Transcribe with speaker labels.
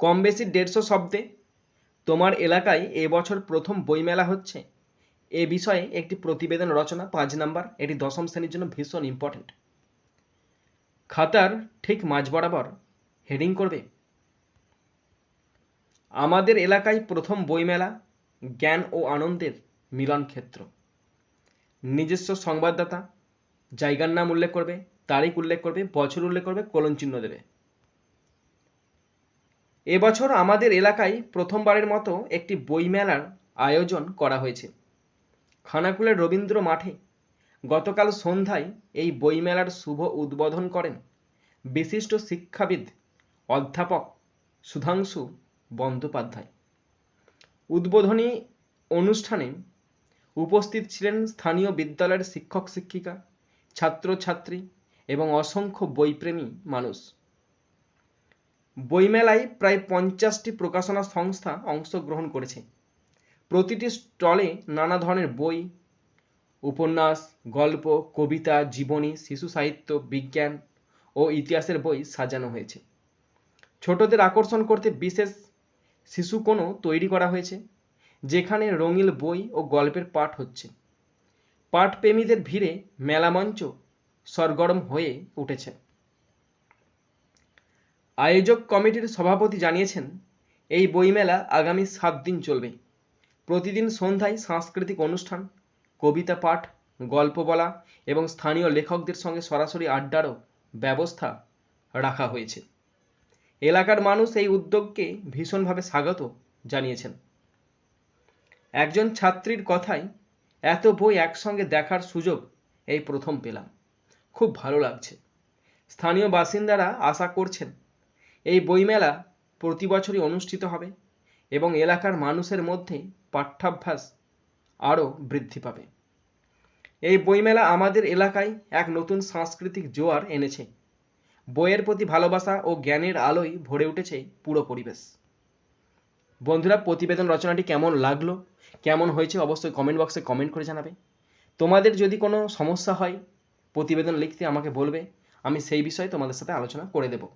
Speaker 1: কম বেশি দেড়শো শব্দে। তোমার এলাকায় এবছর প্রথম বইমেলা হচ্ছে। এ বিষয়ে একটি প্রতিবেদন রচনা, পাঁচ নাম্বার। এটি দশম শ্রেণির জন্য ভীষণ ইম্পর্ট্যান্ট খাতার ঠিক মাঝ বরাবর হেডিং করবে, আমাদের এলাকায় প্রথম বইমেলা, জ্ঞান ও আনন্দের মিলন ক্ষেত্র। নিজস্ব সংবাদদাতা, জায়গার নাম উল্লেখ করবে, তারিখ উল্লেখ করবে, বছর উল্লেখ করবে কোলন চিহ্ন দেবে। এবছর আমাদের এলাকায় প্রথমবারের মতো একটি বইমেলার আয়োজন করা হয়েছে। খানাকুলের রবীন্দ্র মাঠে গতকাল সন্ধ্যায় এই বইমেলার শুভ উদ্বোধন করেন বিশিষ্ট শিক্ষাবিদ অধ্যাপক সুধাংশু বন্দ্যোপাধ্যায়। উদ্বোধনী অনুষ্ঠানে উপস্থিত ছিলেন স্থানীয় বিদ্যালয়ের শিক্ষক শিক্ষিকা ছাত্রছাত্রী এবং অসংখ্য বইপ্রেমী মানুষ। বইমেলায় প্রায় পঞ্চাশটি প্রকাশনা সংস্থা অংশগ্রহণ করেছে। প্রতিটি স্টলে নানা ধরনের বই, উপন্যাস, গল্প, কবিতা, জীবনী, শিশু সাহিত্য, বিজ্ঞান ও ইতিহাসের বই সাজানো হয়েছে। ছোটদের আকর্ষণ করতে বিশেষ শিশু কোনো তৈরি করা হয়েছে, যেখানে রঙিন বই ও গল্পের পাঠ হচ্ছে। পাঠপ্রেমীদের ভিড়ে মেলামঞ্চ সরগরম হয়ে উঠেছে। আয়োজক কমিটির সভাপতি জানিয়েছেন, এই বইমেলা আগামী সাত দিন চলবে। প্রতিদিন সন্ধ্যায় সাংস্কৃতিক অনুষ্ঠান, কবিতা পাঠ, গল্প বলা এবং স্থানীয় লেখকদের সঙ্গে সরাসরি আড্ডারও ব্যবস্থা রাখা হয়েছে। এলাকার মানুষ এই উদ্যোগকে ভীষণভাবে স্বাগত জানিয়েছেন। একজন ছাত্রীর কথায়, এত বই একসঙ্গে দেখার সুযোগ এই প্রথম পেলাম। খুব ভালো লাগছে। স্থানীয় বাসিন্দারা আশা করছেন এই বইমেলা প্রতি বছরই অনুষ্ঠিত হবে এবং এলাকার মানুষের মধ্যে পাঠ্যাভ্যাস আরও বৃদ্ধি পাবে। এই বইমেলা আমাদের এলাকায় এক নতুন সাংস্কৃতিক জোয়ার এনেছে। বইয়ের প্রতি ভালোবাসা ও জ্ঞানের আলোয় ভরে উঠেছে পুরো পরিবেশ। বন্ধুরা, প্রতিবেদন রচনাটি কেমন লাগল? কেমন হয়েছে? অবশ্যই কমেন্ট বক্সে কমেন্ট করে জানাবে। তোমাদের যদি কোনো সমস্যা হয়, প্রতিবেদন লিখতে আমাকে বলবে। আমি সেই বিষয়ে তোমাদের সাথে আলোচনা করে দেবো।